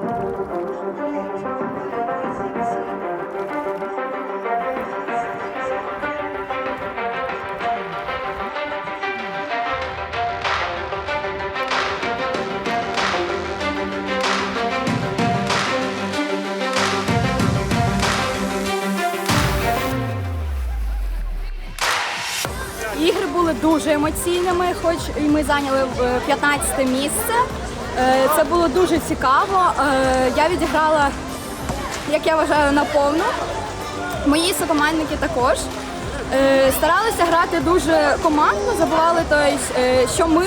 thank you. Дуже емоційними, хоч і ми зайняли е, 15 місце. Е, Це було дуже цікаво. Е, Я відіграла, як я вважаю, наповну. Мої сокомандники також. Е, Старалися грати дуже командно, забували тобто, е, що ми,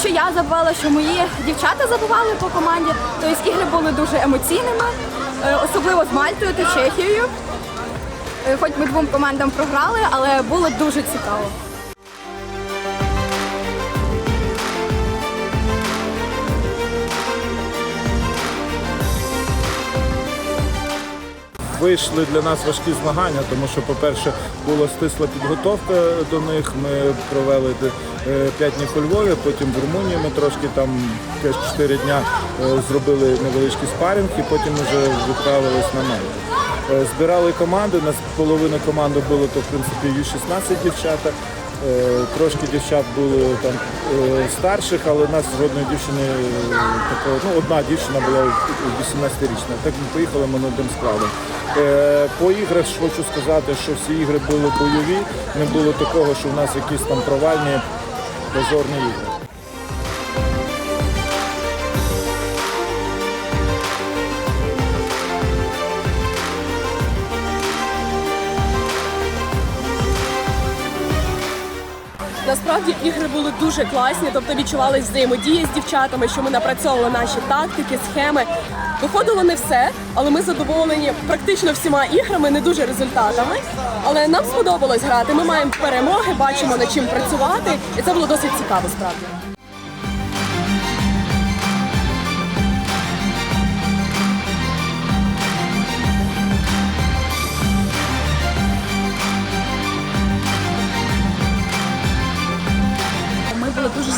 що я забувала, що мої дівчата забували по команді. Тобто ігри були дуже емоційними, е, особливо з Мальтою та Чехією. Е, Хоч ми двом командам програли, але було дуже цікаво. Вийшли для нас важкі змагання, тому що, по-перше, була стисла підготовка до них. Ми провели п'ять днів у Львові, потім в Румунії ми трошки там 4 дня е, зробили невеличкі спарінг потім вже відправились на Мальту. Е, Збирали команди, у нас половина команди було то в принципі Ю-16 дівчата. Е, Трошки дівчат було там е, старших, але у нас жодної дівчини е, такого, ну одна дівчина була 18-річна. Так ми поїхали ми одним складом. Е, По іграх хочу сказати, що всі ігри були бойові, не було такого, що в нас якісь там провальні позорні ігри. Насправді ігри були дуже класні, тобто відчувалась взаємодія з дівчатами, що ми напрацьовували наші тактики, схеми. Виходило не все, але ми задоволені практично всіма іграми, не дуже результатами. Але нам сподобалось грати. Ми маємо перемоги, бачимо над чим працювати, і це було досить цікаво справді.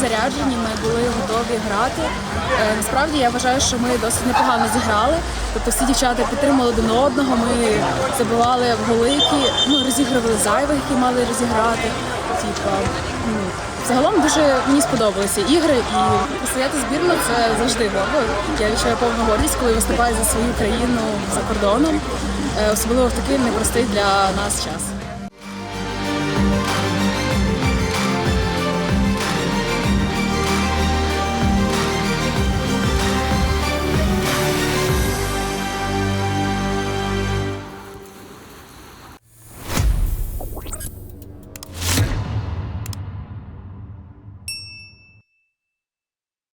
Заряджені, ми були готові грати. Е, Насправді я вважаю, що ми досить непогано зіграли. Тобто всі дівчата підтримали один одного. Ми забивали в голи, які ну, розігрували зайвих, які мали розіграти. Типа, ну, загалом дуже мені сподобалися ігри і представляти збірну це завжди гордо. Я відчуваю повну гордість, коли виступаю за свою країну за кордоном, е, особливо в такий непростий для нас час.